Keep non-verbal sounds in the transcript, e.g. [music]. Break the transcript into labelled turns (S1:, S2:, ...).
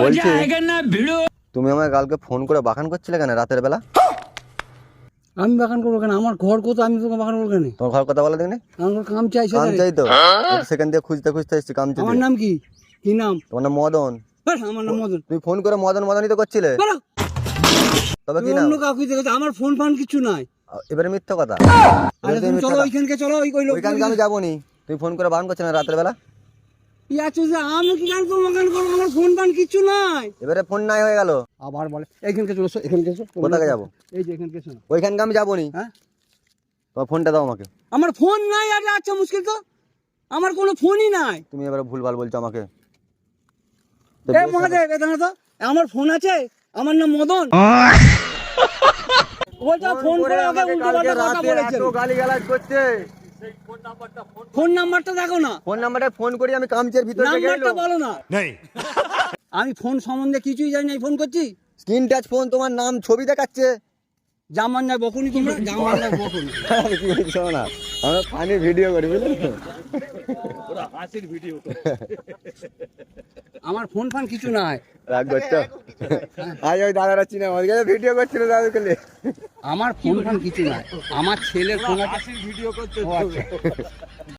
S1: বলছি। তুমি আমার কালকে ফোন করে বাখান করছিলে কেন রাতের বেলা?
S2: আমি বাগান করব কেন? আমার ঘর কোথাও আমি তোকে বাগান করব কেন?
S1: তোমার ঘর কথা বলা দেখনি?
S2: আমার কাম চাইছে
S1: কাম চাই তো। সেখান দিয়ে খুঁজতে খুঁজতে এসছি কাম চাই
S2: আমার নাম কি? কি নাম?
S1: তোমার নাম মদন।
S2: আমার নাম মদন।
S1: তুমি ফোন করে মদন মদনই তো করছিলে। তবে কি নাম?
S2: অন্য কাউকে দেখেছ আমার ফোন ফান কিছু নাই।
S1: এবারে মিথ্যা কথা।
S2: চলো ওইখানকে চলো ওই
S1: ওইখানকে আমি যাব নি। তুমি ফোন করে বারণ করছ না রাতের বেলা?
S2: ই আমি কি গান করব গান করব? আমার ফোন কিছু নাই।
S1: এবারে ফোন নাই হয়ে গেল।
S2: আবার বলে এইখানকে চলো এসো, এখানকে এসো।
S1: কোথাকে যাব?
S2: এই যে এখানকে এসো
S1: ওইখানকে আমি যাব নি।
S2: হ্যাঁ?
S1: তোমার ফোনটা দাও আমাকে।
S2: আমার ফোন নাই আরে আচ্ছা মুশকিল তো। আমার কোনো ফোনই নাই।
S1: তুমি এবারে ভুলভাল বলছো আমাকে। তো
S2: এ মহাদেব এটা তো। আমার ফোন আছে? আমার নাম মদন। বলছে ফোন করে ওকে উল্টো পাল্টা কথা বলেছে।
S1: গালিগালাজ করছে।
S2: ফোন নাম্বারটা দেখো না।
S1: ফোন নাম্বারে ফোন করি আমি কামচের ভিতরে
S2: নাম্বারটা বলো না। [laughs] আমি ফোন সম্বন্ধে কিছুই জানি না ফোন করছি?
S1: স্ক্রিন টাচ ফোন তোমার নাম ছবি দেখাচ্ছে।
S2: জামান নাই বকুনি তোমরা? [laughs] জামান নাই বকুনি
S1: কি বলছো না আমরা ফানি ভিডিও করি বুঝলি তো?
S2: আমার ফোন ফান কিছু নাই।
S1: রাগ করছ? [laughs] আজ ওই দাদারা চিনে আমাদের। ভিডিও করছিল দাদা খেলে।
S2: আমার ফোন ফোন কিছু নাই। আমার ছেলের ফোন আছে। ভিডিও করতে